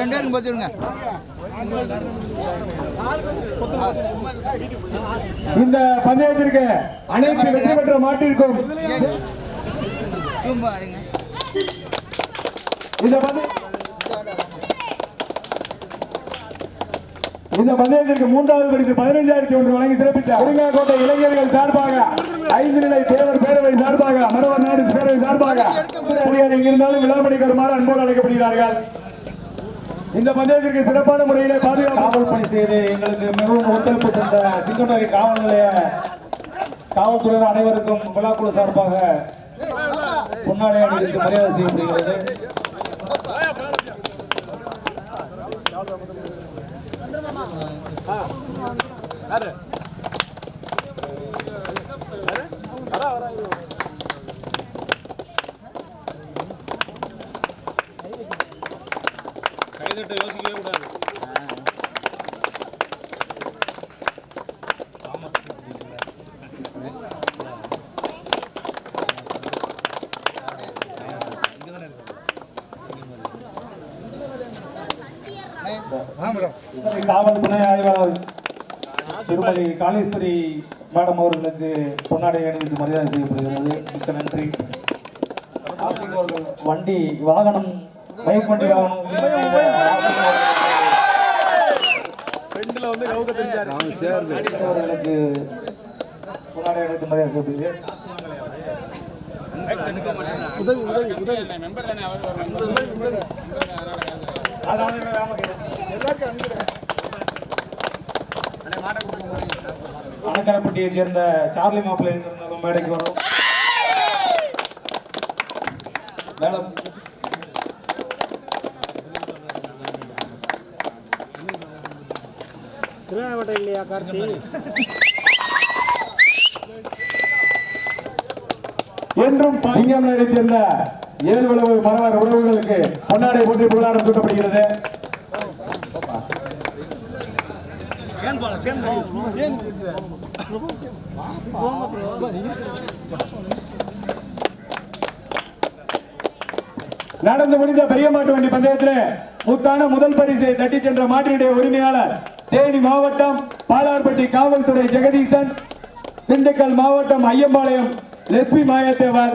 ரெண்டு பேருக்கும் பார்த்துடுங்க இந்த பந்தயத்திற்கு அனைத்து வெற்றி பெற்ற மாட்டிற்கும். இந்த இந்த பந்தயத்திற்கு மூன்றாவது பரிசு பதினைஞ்சாயிரத்தி ஒன்று வழங்கி சிறப்பித்த அருங்காக்கோட்டை இளைஞர்கள் சார்பாக ஐந்து நிலை தேவர் பேரவை சார்பாக மரவர் நாடு பேரவை சார்பாக. அதிகாரி எங்கிருந்தாலும் விழாமணிக்கு வருமாறு அன்போடு அழைக்கப்படுகிறார்கள். இந்த பந்தயத்திற்கு சிறப்பான முறையிலே பாதுகாப்பு காவல் பணி செய்து எங்களுக்கு மிகவும் ஒத்துழைப்பு தந்த சிங்கநகரி காவல் நிலைய காவல்துறையினர் அனைவருக்கும் விழாக்குழு சார்பாக பொன்னாடை அணிவித்து மரியாதை செய்யப்படுகிறது. காவல் துணை ஆய்வாளர் திருமதி காளீஸ்வரி மேடம் அவர்களுக்கு பொன்னாடை அணிவித்து மரியாதை செய்யப்படுகிறது. மிக்க நன்றி. வண்டி வாகனம் பைக் வண்டி வாகனம் ஆசிரியர் அவர்களுக்கு பொன்னாடை அணிவித்து மரியாதை செய்யப்படுகிறது அணக்காரப்பட்டியை சேர்ந்த சார்லி மாப்பிள்ளை மேடைக்கு வரும். மேடம் திருவண்ணாமலை இல்லையா கார்த்தி என்றும் சிங்கம் நடித்திருந்த சேர்ந்த ஏழ்வளவு மரவர் உறவுகளுக்கு பொன்னாடை போட்டி புகழாரம் சூட்டப்படுகிறது. நடந்து முடிந்த பெரிய மாட்டு வண்டி பந்தயத்தில் முத்தான முதல் பரிசை தட்டி சென்ற மாட்டினுடைய உரிமையாளர் தேனி மாவட்டம் பாலார்பட்டி காவல்துறை ஜெகதீசன் திண்டுக்கல் மாவட்டம் ஐயம்பாளையம் லட்சுமி மாயத்தேவர்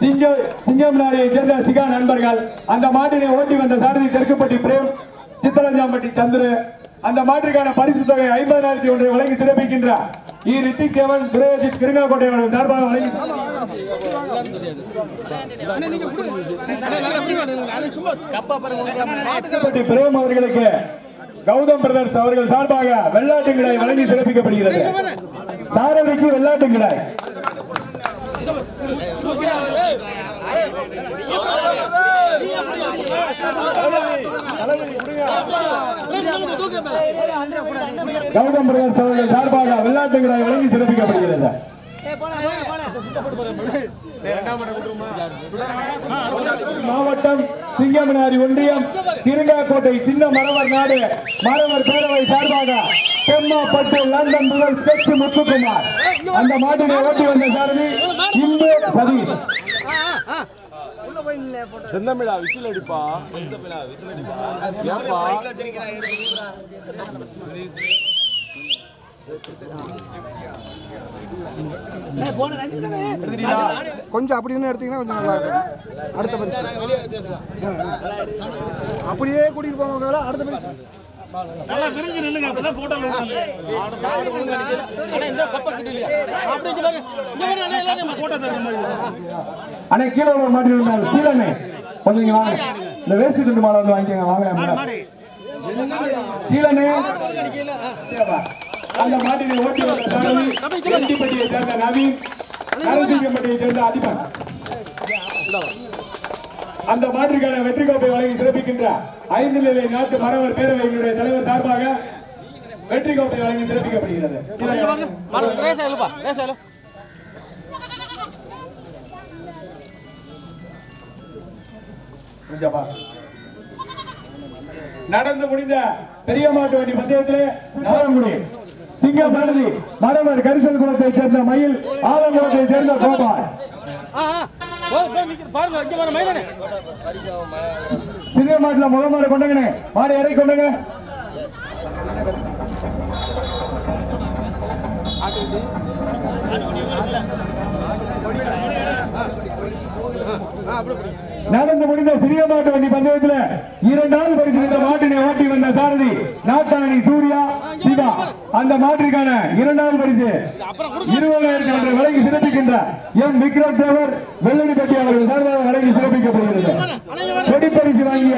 சிங்க சிங்கம் நாளையை சேர்ந்த சிகா நண்பர்கள். அந்த மாட்டினை ஓட்டி வந்த சாரதி தெற்குப்பட்டி பிரேம் சித்தரஞ்சாம்பட்டி சந்துரு. அந்த மாட்டிற்கான பரிசு தொகை ஐம்பதாயிரத்தி ஒன்றை வழங்கி சிறப்பிக்கின்றார் இ. ரித்திக் தேவன் துரையஜித் கிருங்காக்கோட்டை அவர்கள் சார்பாக வழங்கி பிரேம் அவர்களுக்கு கௌதம் பிரதர்ஸ் அவர்கள் சார்பாக வெள்ளாட்டுங்களை வழங்கி சிறப்பிக்கப்படுகிறது. சாரதிக்கு வெள்ளாட்டுங்களை. கௌதம் பிரதர்ஸ் அவர்கள் சார்பாக வெள்ளாட்டுங்களை வழங்கி சிறப்பிக்கப்படுகிறது. மாவட்டம் சிங்கமனாரி ஒன்றியம் கிருங்காக்கோட்டை சின்ன மரவர் நாடு மரவர் பேரவை சார்பாக பெம்மாப்பட்டு லண்டன் முதல் ஸ்கெட்ச் முத்துக்குமார். அந்த மாட்டினை ஓட்டி வந்த சாரதி இந்து சதீஷ். செந்தமிழா விசில் அடிப்பா. கொஞ்சம் அப்படின்னு எடுத்தீங்கன்னா கொஞ்சம் நல்லா இருக்கும். அடுத்த பரிசு. அப்படியே கூட்டிட்டு போங்க அடுத்த பரிசு. அண்ணே? கீழே ஒரு மாட்டி இருந்தால் சீலண்ணே. கொஞ்சம் இங்க வாங்க. இந்த வேஷ்டி துண்டு மாலை வந்து வாங்கிக்கோங்க வாங்க சீலண்ணே அந்த மாட்டினை ஓட்டி வந்த சாரதி சேர்ந்த நவீன் நரசிங்கப்பட்டியை சேர்ந்த அதிபன் அந்த மாற்றுக்கான வெற்றி கோப்பை வழங்கி சிறப்பிக்கின்ற ஐந்து நிலை நாட்டு மரவர் பேரவையினுடைய தலைவர் சார்பாக வெற்றி கோப்பை வழங்கி சிறப்பிக்கப்படுகிறது. நடந்து முடிந்த பெரிய மாட்டு வண்டி பந்தயத்திலே நவரங்குடி சிங்கம் நடந்தி மரவர் கரிசல் குளத்தை சேர்ந்த மயில் ஆலங்குளத்தை சேர்ந்த கோபால் சிறிய மாட்டுல முதல் கொண்டுங்கண்ணே மாடு இறக்கி கொண்டுங்க நடந்து முடிந்த சிறிய மாட்டு வண்டி பந்தயத்தில் இரண்டாவது பரிசு இந்த மாட்டினை ஓட்டி வந்த சாரதி நாட்டாணி சூர்யா சிவா. அந்த மாட்டிற்கான இரண்டாவது பரிசு இருபதாயிரத்தி ஒன்று வழங்கி சிறப்பிக்கின்ற எம் விக்ரம் தேவர் வெள்ளடிப்பட்டி அவர்கள் சார்பாக வழங்கி சிறப்பிக்கப்படுகிறது கொடிப்பரிசு வாங்கிய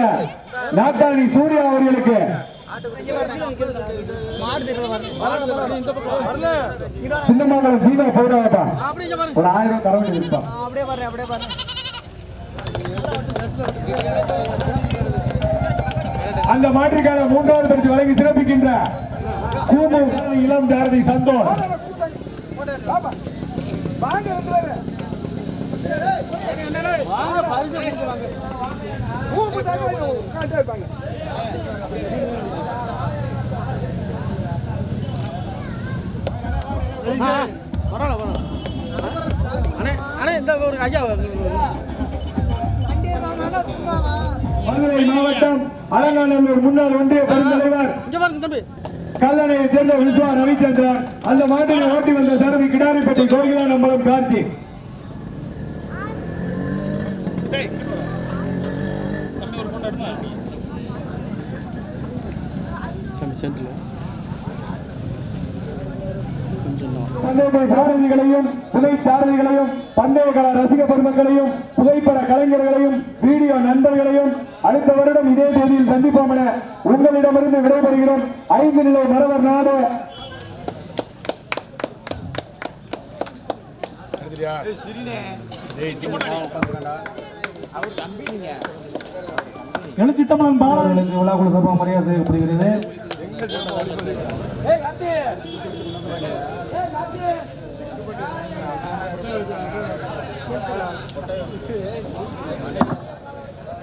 நாட்டாணி சூர்யா அவர்களுக்கு சின்னமங்கலம் ஜீவா போடாதப்பா ஒரு ஆயிரம் தர வேண்டியிருப்பா அந்த மாற்றிற்கான மூன்றாவது பரிசு வழங்கி சிறப்பிக்கின்ற கூமூர் இளம் தாரதி சந்தோஷ். வாங்க அண்ணே அண்ணே இந்த ஒரு ஐயா மதுரை மாவட்டம் அலங்காநல்லூர் முன்னாள் ஒன்றிய பெருந்தலைவர் கல்லணையை சேர்ந்த விஸ்வா ரவிச்சந்திரன். அந்த மாட்டினை ஓட்டி வந்த சரவி கிடாரிப்பட்டி கோகிலா நம்பலம் கார்த்தி சாரதிகளையும் துணை சாரதிகளையும் பந்தய கல ரசிக பெருமக்களையும் புகைப்பட கலைஞர்களையும் வீடியோ நண்பர்களையும் அடுத்த வருடம் இதே தேதியில் சந்திப்போம் என உங்களிடமிருந்து விடைபெறுகிறோம். ஐந்து நிலை மரவர் நாடு. எழுச்சித்தமான் பாலன். அவர்களுக்கு விழாக்குழு சார்பாக மரியாதை செய்யப்படுகிறது.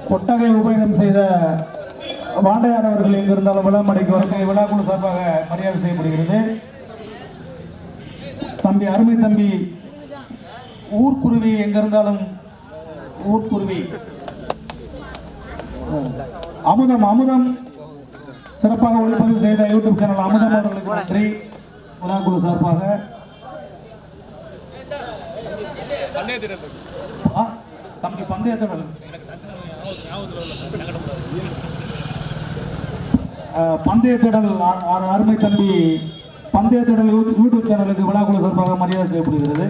கொட்டகை உபயோகம் செய்த வாண்டையார் அவர்கள் எங்க இருந்தாலும் விழாமடைக்கு வருகை விழாக்குழு சார்பாக மரியாதை செய்யப்படுகிறது. தம்பி அருமை தம்பி ஊர்க்குருவி எங்க இருந்தாலும் ஊர்க்குருவி அமுதம் அமுதம். சிறப்பாக ஒளிப்பதிவு செய்த யூடியூப் சேனல் அமுதம் அவர்களுக்கு நன்றி. விழாக்குழு சார்பாக. ஆ, தம்பி பந்தயத்திடல் பந்தயத்திடல் அருமை தம்பி பந்தயத்திடல் யூடியூப் சேனலுக்கு விழாக்குழு சார்பாக மரியாதை செய்யப்படுகிறது.